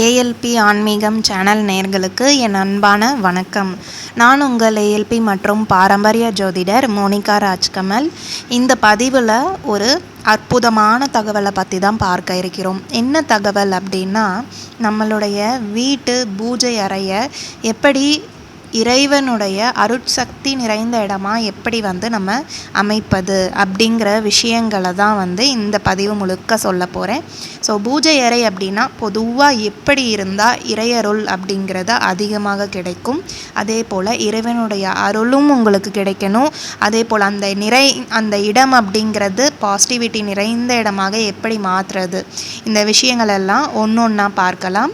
ALP ஆன்மீகம் channel நேர்களுக்கு என் அன்பான வணக்கம். நான் உங்கள் ஏஎல்பி மற்றும் பாரம்பரிய ஜோதிடர் மோனிகா ராஜ்கமல். இந்த பதிவில் ஒரு அற்புதமான தகவலை பற்றி தான் பார்க்க இருக்கிறோம். என்ன தகவல் அப்படின்னா நம்மளுடைய வீட்டு பூஜை அறையை எப்படி இறைவனுடைய அருட்சக்தி நிறைந்த இடமா எப்படி வந்து நம்ம அமைப்பது அப்படிங்கிற விஷயங்களை தான் வந்து இந்த பதிவு முழுக்க சொல்ல போகிறேன் ஸோ பூஜை அறை அப்படின்னா பொதுவாக எப்படி இருந்தால் இறையருள் அப்படிங்கிறது அதிகமாக கிடைக்கும். அதே போல் இறைவனுடைய அருளும் உங்களுக்கு கிடைக்கணும். அதே போல் அந்த நிறை அந்த இடம் அப்படிங்கிறது பாசிட்டிவிட்டி நிறைந்த இடமாக எப்படி மாற்றுறது இந்த விஷயங்கள் எல்லாம் ஒன்று ஒன்றா பார்க்கலாம்.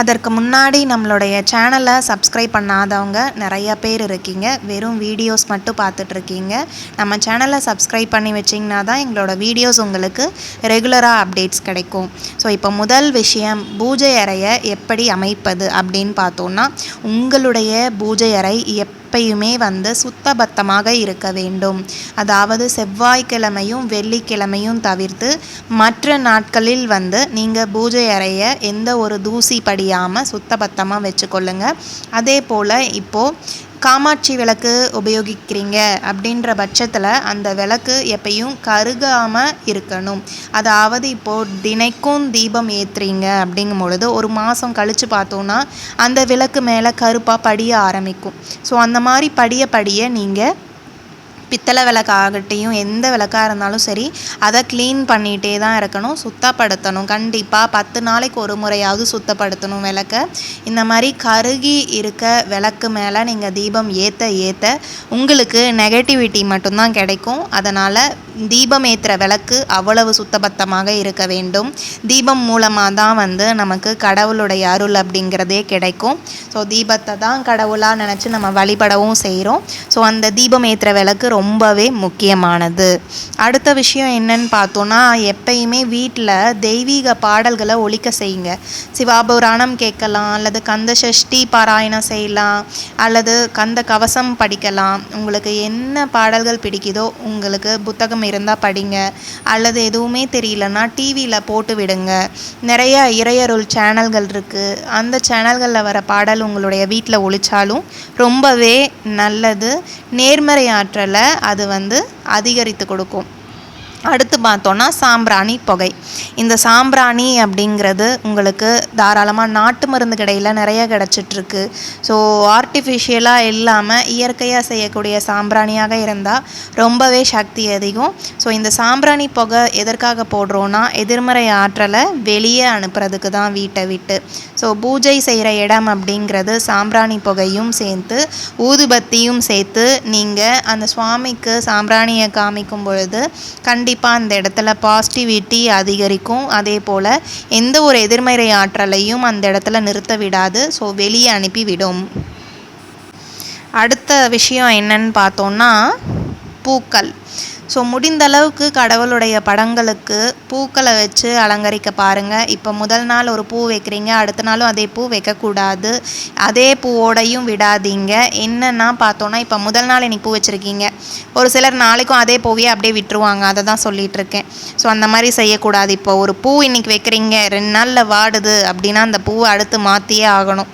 அதற்கு முன்னாடி நம்மளுடைய சேனலை சப்ஸ்கிரைப் பண்ணாதவங்க நிறைய பேர் இருக்கீங்க. வெறும் வீடியோஸ் மட்டும் பார்த்துட்ருக்கீங்க. நம்ம சேனலை சப்ஸ்கிரைப் பண்ணி வச்சிங்கன்னா தான் எங்களோட வீடியோஸ் உங்களுக்கு ரெகுலராக அப்டேட்ஸ் கிடைக்கும். ஸோ இப்போ முதல் விஷயம் பூஜை அறையை எப்படி அமைப்பது அப்படின்னு பார்த்தோன்னா உங்களுடைய பூஜை அறை எப் எப்பயுமே வந்து சுத்தபத்தமாக இருக்க வேண்டும். அதாவது செவ்வாய்க்கிழமையும் வெள்ளிக்கிழமையும் தவிர்த்து மற்ற நாட்களில் வந்து நீங்கள் பூஜை அறையை எந்த ஒரு தூசி படியாமல் சுத்தபத்தமாக வச்சுக்கொள்ளுங்க. அதே போல் இப்போது காமாட்சி விளக்கு உபயோகிக்கிறீங்க அப்படின்ற பட்சத்தில் அந்த விளக்கு எப்பயும் கருகாமல் இருக்கணும். அதாவது இப்போது தினைக்கும் தீபம் ஏற்றுறீங்க அப்படிங்கும் பொழுது ஒரு மாதம் கழித்து பார்த்தோன்னா அந்த விளக்கு மேலே கருப்பாக படிய ஆரம்பிக்கும். ஸோ அந்த மாதிரி படிய படிய நீங்கள் பித்தளை விளக்காகட்டையும் எந்த விளக்காக இருந்தாலும் சரி அதை க்ளீன் பண்ணிகிட்டே தான் இருக்கணும் சுத்தப்படுத்தணும். கண்டிப்பாக பத்து நாளைக்கு ஒரு முறையாவது சுத்தப்படுத்தணும் விளக்க. இந்த மாதிரி கருகி இருக்க விளக்கு மேலே நீங்கள் தீபம் ஏற்ற ஏற்ற உங்களுக்கு நெகட்டிவிட்டி மட்டும்தான் கிடைக்கும். அதனால் தீபம் ஏற்றுற விளக்கு அவ்வளவு சுத்தபத்தமாக இருக்க வேண்டும். தீபம் மூலமாக தான் வந்து நமக்கு கடவுளுடைய அருள் அப்படிங்கிறதே கிடைக்கும். ஸோ தீபத்தை தான் கடவுளாக நினச்சி நம்ம வழிபடவும் செய்கிறோம் ஸோ அந்த தீபம் ஏற்றுற விளக்கு ரொம்பவே முக்கியமானது. அடுத்த விஷயம் என்னன்னு பார்த்தோன்னா எப்பயுமே வீட்டில் தெய்வீக பாடல்களை ஒழிக்க செய்யுங்க. சிவாபுராணம் கேட்கலாம் அல்லது கந்த சஷ்டி பாராயணம் செய்யலாம் அல்லது கந்த கவசம் படிக்கலாம். உங்களுக்கு என்ன பாடல்கள் பிடிக்குதோ உங்களுக்கு புத்தகம் இருந்தால் படிங்க. அல்லது எதுவுமே தெரியலன்னா டிவியில் போட்டு விடுங்க. நிறைய இறையருள் சேனல்கள் இருக்குது அந்த சேனல்களில் வர பாடல் உங்களுடைய வீட்டில் ஒழிச்சாலும் ரொம்பவே நல்லது. நேர்மறை ஆற்றலை அது வந்து அதிகரித்து கொடுக்கும். அடுத்து பார்த்தோன்னா சாம்பிராணி புகை. இந்த சாம்பிராணி அப்படிங்கிறது உங்களுக்கு தாராளமாக நாட்டு மருந்து கடையில் நிறைய கிடச்சிட்ருக்கு. ஸோ ஆர்டிஃபிஷியலாக இல்லாமல் இயற்கையாக செய்யக்கூடிய சாம்பிராணியாக இருந்தால் ரொம்பவே சக்தி அதிகம். ஸோ இந்த சாம்பிராணி புகை எதற்காக போடுறோன்னா எதிர்மறை ஆற்றலை வெளியே அனுப்புறதுக்கு தான் வீட்டை விட்டு. ஸோ பூஜை செய்கிற இடம் அப்படிங்கிறது சாம்பிராணி புகையும் சேர்த்து ஊதுபத்தியும் சேர்த்து நீங்கள் அந்த சுவாமிக்கு சாம்பிராணியை காமிக்கும் பொழுது கண்டிப்பாக அந்த இடத்துல பாசிட்டிவிட்டி அதிகரிக்கும். அதே போல் எந்த ஒரு எதிர்மறை ஆற்றலையும் அந்த இடத்துல நிறுத்த விடாது. ஸோ வெளியே அனுப்பிவிடும் அடுத்த விஷயம் என்னன்னு பார்த்தோன்னா பூக்கள். ஸோ முடிந்த அளவுக்கு கடவுளுடைய படங்களுக்கு பூக்களை வச்சு அலங்கரிக்க பாருங்கள் இப்போ முதல் நாள் ஒரு பூ வைக்கிறீங்க அடுத்த நாளும் அதே பூ வைக்கக்கூடாது. அதே பூவோடையும் விடாதீங்க. என்னென்னா பார்த்தோன்னா இப்போ முதல் நாள் இன்னைக்கு பூ வச்சுருக்கீங்க. ஒரு சிலர் நாளைக்கும் அதே பூவையே அப்படியே விட்டுருவாங்க. அதை தான் சொல்லிகிட்டு இருக்கேன். ஸோ அந்த மாதிரி செய்யக்கூடாது. இப்போ ஒரு பூ இன்றைக்கி வைக்கிறீங்க ரெண்டு நாளில் வாடுது அப்படின்னா அந்த பூவை அடுத்து மாற்றியே ஆகணும்.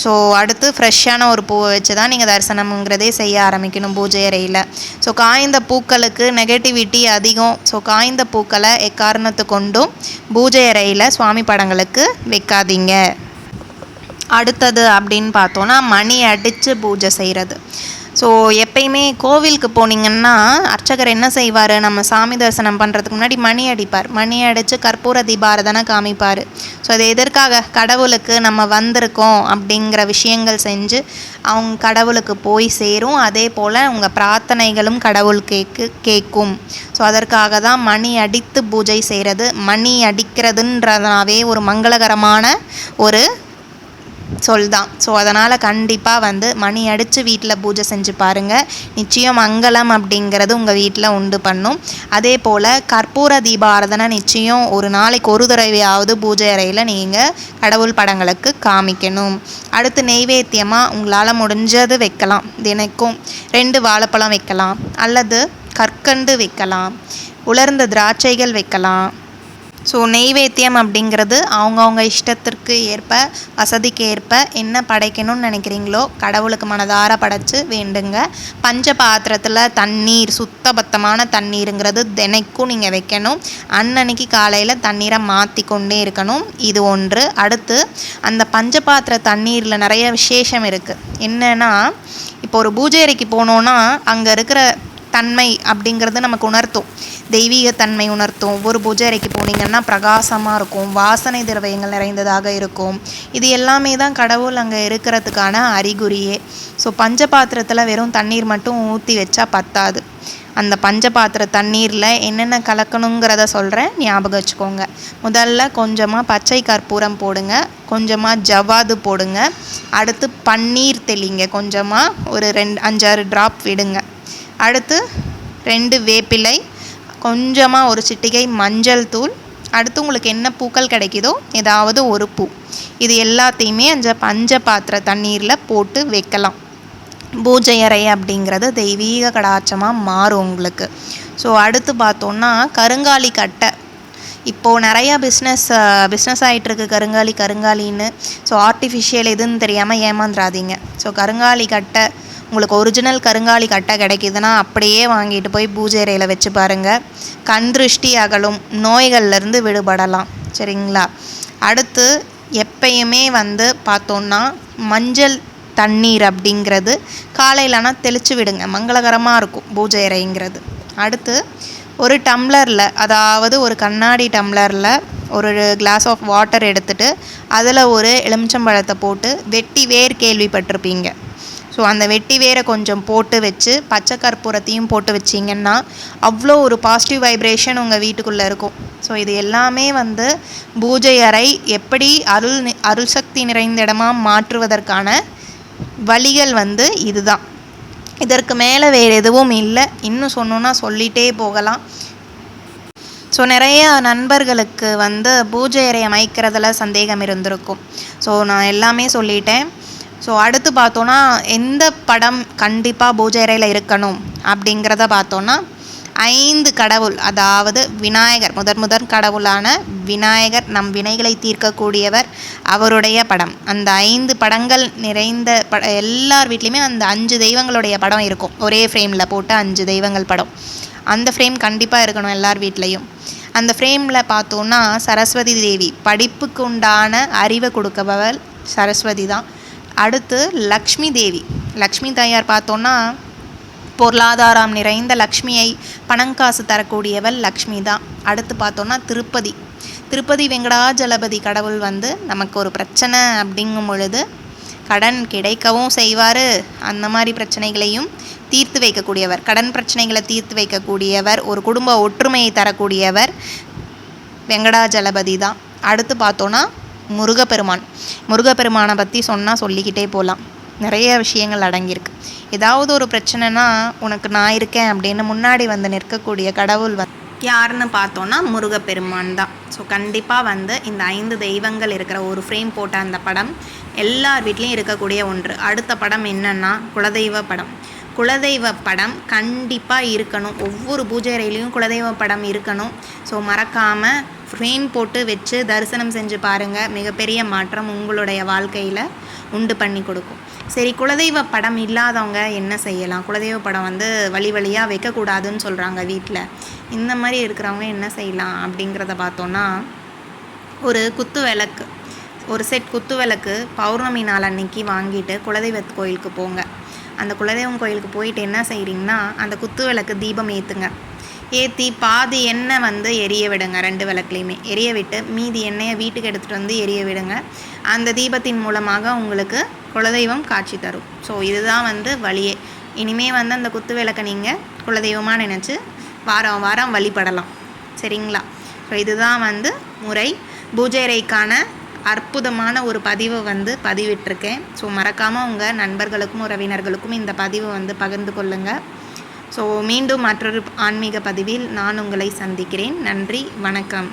ஸோ அடுத்து ஃப்ரெஷ்ஷான ஒரு பூவை வச்சு தான் நீங்கள் தரிசனம்ங்கிறதே செய்ய ஆரம்பிக்கணும் பூஜை அறையில். ஸோ காய்ந்த பூக்களுக்கு நெகட்டிவிட்டி அதிகம். ஸோ காய்ந்த பூக்களை எக்காரணத்து கொண்டும் பூஜை அறையில் சுவாமி படங்களுக்கு வைக்காதீங்க. அடுத்தது அப்படின்னு பார்த்தோன்னா மணி அடித்து பூஜை செய்கிறது ஸோ எப்பயுமே கோவிலுக்கு போனீங்கன்னா அர்ச்சகர் என்ன செய்வார்? நம்ம சாமி தரிசனம் பண்ணுறதுக்கு முன்னாடி மணி அடிப்பார். மணி அடித்து கற்பூர தீபாரதனை காமிப்பார். ஸோ அது எதற்காக கடவுளுக்கு நம்ம வந்திருக்கோம் அப்படிங்கிற விஷயங்கள் செஞ்சு அவங்க கடவுளுக்கு போய் சேரும். அதே போல் உங்கள் பிரார்த்தனைகளும் கடவுள் கேக்கு கேட்கும் ஸோ அதற்காக தான் மணி அடித்து பூஜை செய்கிறது. மணி அடிக்கிறதுன்றதுனாவே ஒரு மங்களகரமான ஒரு சொல் தான் ஸோ அதனால் கண்டிப்பாக வந்து மணி அடித்து வீட்டில் பூஜை செஞ்சு பாருங்கள் நிச்சயம் மங்களம் அப்படிங்கிறது உங்கள் வீட்டில் உண்டு பண்ணும். அதே போல் கற்பூர தீபாரதனை நிச்சயம் ஒரு நாளைக்கு ஒரு தடவையாவது பூஜை அறையில் நீங்கள் கடவுள் படங்களுக்கு காமிக்கணும். அடுத்து நெய்வேத்தியமாக உங்களால் முடிஞ்சது வைக்கலாம். தினைக்கும் ரெண்டு வாழைப்பழம் வைக்கலாம். அல்லது கற்கண்டு வைக்கலாம். உலர்ந்த திராட்சைகள் வைக்கலாம். ஸோ நெய்வேத்தியம் அப்படிங்கிறது அவங்கவுங்க இஷ்டத்திற்கு ஏற்ப வசதிக்கு ஏற்ப என்ன படைக்கணும்னு நினைக்கிறீங்களோ கடவுளுக்கு மனதார படைச்சு வேண்டுங்க. பஞ்ச பாத்திரத்தில் தண்ணீர் சுத்தபத்தமான தண்ணீருங்கிறது தினைக்கும் நீங்கள் வைக்கணும். அன்னன்னைக்கு காலையில் தண்ணீரை மாற்றி கொண்டே இருக்கணும். இது ஒன்று. அடுத்து அந்த பஞ்ச பாத்திர தண்ணீரில் நிறைய விசேஷம் இருக்குது என்னென்னா இப்போ ஒரு பூஜை அறைக்கு போனோன்னா அங்கே இருக்கிற தன்மை அப்படிங்கிறது நமக்கு உணர்த்தும். தெய்வீகத்தன்மை உணர்த்தும். ஒவ்வொரு பூஜை அறைக்கு போனீங்கன்னா பிரகாசமாக இருக்கும். வாசனை திரவியங்கள் நிறைந்ததாக இருக்கும். இது எல்லாமே தான் கடவுள் அங்கே இருக்கிறதுக்கான அறிகுறியே. ஸோ பஞ்ச பாத்திரத்தில் வெறும் தண்ணீர் மட்டும் ஊற்றி வச்சா பத்தாது. அந்த பஞ்ச பாத்திர தண்ணீரில் என்னென்ன கலக்கணுங்கிறத சொல்கிறேன் ஞாபகம் வச்சுக்கோங்க. முதல்ல கொஞ்சமாக பச்சை கற்பூரம் போடுங்க. கொஞ்சமாக ஜவ்வாது போடுங்க. அடுத்து பன்னீர் தெளிங்க. கொஞ்சமாக ஒரு ரெண்டு அஞ்சாறு ட்ராப் விடுங்க. அடுத்து ரெண்டு வேப்பிலை கொஞ்சமாக ஒரு சிட்டிகை மஞ்சள் தூள். அடுத்து உங்களுக்கு என்ன பூக்கள் கிடைக்குதோ ஏதாவது ஒரு பூ. இது எல்லாத்தையுமே அந்த பஞ்ச பாத்திர தண்ணீரில் போட்டு வைக்கலாம். பூஜை அறை அப்படிங்கிறது தெய்வீக கடாட்சமாக மாறும் உங்களுக்கு. ஸோ அடுத்து பார்த்தோன்னா கருங்காலி கட்டை. இப்போது நிறையா பிஸ்னஸ் பிஸ்னஸ் ஆகிட்டுருக்கு கருங்காலி கருங்காலின்னு. ஸோ ஆர்டிஃபிஷியல் எதுன்னு தெரியாமல் ஏமாந்துடாதீங்க ஸோ கருங்காலி கட்டை உங்களுக்கு ஒரிஜினல் கருங்காலி கட்டை கிடைக்கிதுன்னா அப்படியே வாங்கிட்டு போய் பூஜை அறையில் வச்சு பாருங்கள் கண் திருஷ்டி அகலும் நோய்கள்லேருந்து விடுபடலாம். சரிங்களா? அடுத்து எப்பயுமே வந்து பார்த்தோன்னா மஞ்சள் தண்ணீர் அப்படிங்கிறது காலையிலனா தெளித்து விடுங்க. மங்களகரமாக இருக்கும் பூஜை அறைங்கிறது. அடுத்து ஒரு டம்ளரில் அதாவது ஒரு கண்ணாடி டம்ளரில் ஒரு கிளாஸ் ஆஃப் வாட்டர் எடுத்துகிட்டு அதில் ஒரு எலுமிச்சம்பழத்தை போட்டு வெட்டி வேர் கேள்விப்பட்டிருப்பீங்க. ஸோ அந்த வெட்டி வேரை கொஞ்சம் போட்டு வச்சு பச்சை கற்பூரத்தையும் போட்டு வச்சிங்கன்னா அவ்வளோ ஒரு பாசிட்டிவ் வைப்ரேஷன் உங்கள் வீட்டுக்குள்ளே இருக்கும். ஸோ இது எல்லாமே வந்து பூஜை அறை எப்படி அருள் அருள் சக்தி நிறைந்த இடமா மாற்றுவதற்கான வழிகள் வந்து இதுதான். இதற்கு மேலே வேறு எதுவும் இல்லை. இன்னும் சொன்னோன்னா சொல்லிகிட்டே போகலாம். ஸோ நிறைய நண்பர்களுக்கு வந்து பூஜை அறை அமைக்கிறதுல சந்தேகம் இருந்திருக்கும். ஸோ நான் எல்லாமே சொல்லிட்டேன். ஸோ அடுத்து பார்த்தோன்னா எந்த படம் கண்டிப்பாக பூஜை அறையில் இருக்கணும் அப்படிங்கிறத பார்த்தோன்னா ஐந்து கடவுள் அதாவது விநாயகர் முதற் முதற் கடவுளான விநாயகர் நம் வினைகளை தீர்க்கக்கூடியவர் அவருடைய படம். அந்த ஐந்து படங்கள் நிறைந்த பட எல்லார் வீட்லேயுமே அந்த அஞ்சு தெய்வங்களுடைய படம் இருக்கும். ஒரே ஃப்ரேமில் போட்டு அஞ்சு தெய்வங்கள் படம். அந்த ஃப்ரேம் கண்டிப்பாக இருக்கணும் எல்லார் வீட்லேயும். அந்த ஃப்ரேமில் பார்த்தோன்னா சரஸ்வதி தேவி படிப்புக்கு உண்டான அறிவை கொடுக்கபவள் சரஸ்வதி தான். அடுத்து லக்ஷ்மி தேவி. லக்ஷ்மி தாயார் பார்த்தோன்னா பொருளாதாரம் நிறைந்த லக்ஷ்மியை பணங்காசு தரக்கூடியவள் லக்ஷ்மி தான். அடுத்து பார்த்தோன்னா திருப்பதி. திருப்பதி வெங்கடாஜலபதி கடவுள் வந்து நமக்கு ஒரு பிரச்சனை அப்படிங்கும் பொழுது கடன் கிடைக்கவும் செய்வார். அந்த மாதிரி பிரச்சனைகளையும் தீர்த்து வைக்கக்கூடியவர். கடன் பிரச்சனைகளை தீர்த்து வைக்கக்கூடியவர். ஒரு குடும்ப ஒற்றுமையை தரக்கூடியவர் வெங்கடாஜலபதி தான். அடுத்து பார்த்தோன்னா முருகப்பெருமான். முருகப்பெருமானை பற்றி சொன்னால் சொல்லிக்கிட்டே போகலாம் நிறைய விஷயங்கள் அடங்கியிருக்கு. ஏதாவது ஒரு பிரச்சனைனா உனக்கு நான் இருக்கேன் அப்படின்னு முன்னாடி வந்து நிற்கக்கூடிய கடவுள் வந்து யாருன்னு பார்த்தோன்னா முருகப்பெருமான் தான். ஸோ கண்டிப்பாக வந்து இந்த ஐந்து தெய்வங்கள் இருக்கிற ஒரு ஃப்ரேம் போட்ட அந்த படம் எல்லார் வீட்லேயும் இருக்கக்கூடிய ஒன்று. அடுத்த படம் என்னென்னா குலதெய்வ படம். குலதெய்வ படம் கண்டிப்பாக இருக்கணும். ஒவ்வொரு பூஜை அறையிலையும் குலதெய்வ படம் இருக்கணும். ஸோ மறக்காமல் ஃப்ரேம் போட்டு வச்சு தரிசனம் செஞ்சு பாருங்கள் மிகப்பெரிய மாற்றம் உங்களுடைய வாழ்க்கையில் உண்டு பண்ணி கொடுக்கும். சரி குலதெய்வ படம் இல்லாதவங்க என்ன செய்யலாம்? குலதெய்வ படம் வந்து வழி வழியாக வைக்கக்கூடாதுன்னு சொல்கிறாங்க வீட்டில் இந்த மாதிரி இருக்கிறவங்க என்ன செய்யலாம் அப்படிங்கிறத பார்த்தோன்னா ஒரு குத்து விளக்கு ஒரு செட் குத்து விளக்கு பௌர்ணமி நாள் அன்னைக்கு வாங்கிட்டு குலதெய்வ கோயிலுக்கு போங்க. அந்த குலதெய்வம் கோயிலுக்கு போயிட்டு என்ன செய்கிறீங்கன்னா அந்த குத்து விளக்கு தீபம் ஏற்றுங்க ஏற்றி பாதி எண்ணெய் வந்து எரிய விடுங்க ரெண்டு விளக்குலையுமே. எரிய விட்டு மீதி எண்ணெயை வீட்டுக்கு எடுத்துகிட்டு வந்து எரிய விடுங்க. அந்த தீபத்தின் மூலமாக உங்களுக்கு குலதெய்வம் காட்சி தரும். ஸோ இதுதான் வந்து வழியே. இனிமே வந்து அந்த குத்து விளக்கை நீங்கள் குலதெய்வமாக நினச்சி வாரம் வாரம் வழிபடலாம். சரிங்களா? ஸோ இதுதான் வந்து முறை. பூஜை அறைக்கான அற்புதமான ஒரு பதிவை வந்து பதிவிட்டிருக்கேன். ஸோ மறக்காமல் உங்கள் நண்பர்களுக்கும் உறவினர்களுக்கும் இந்த பதிவை வந்து பகிர்ந்து கொள்ளுங்கள் ஸோ மீண்டும் மற்றொரு ஆன்மீக பதிவில் நான் உங்களை சந்திக்கிறேன். நன்றி வணக்கம்.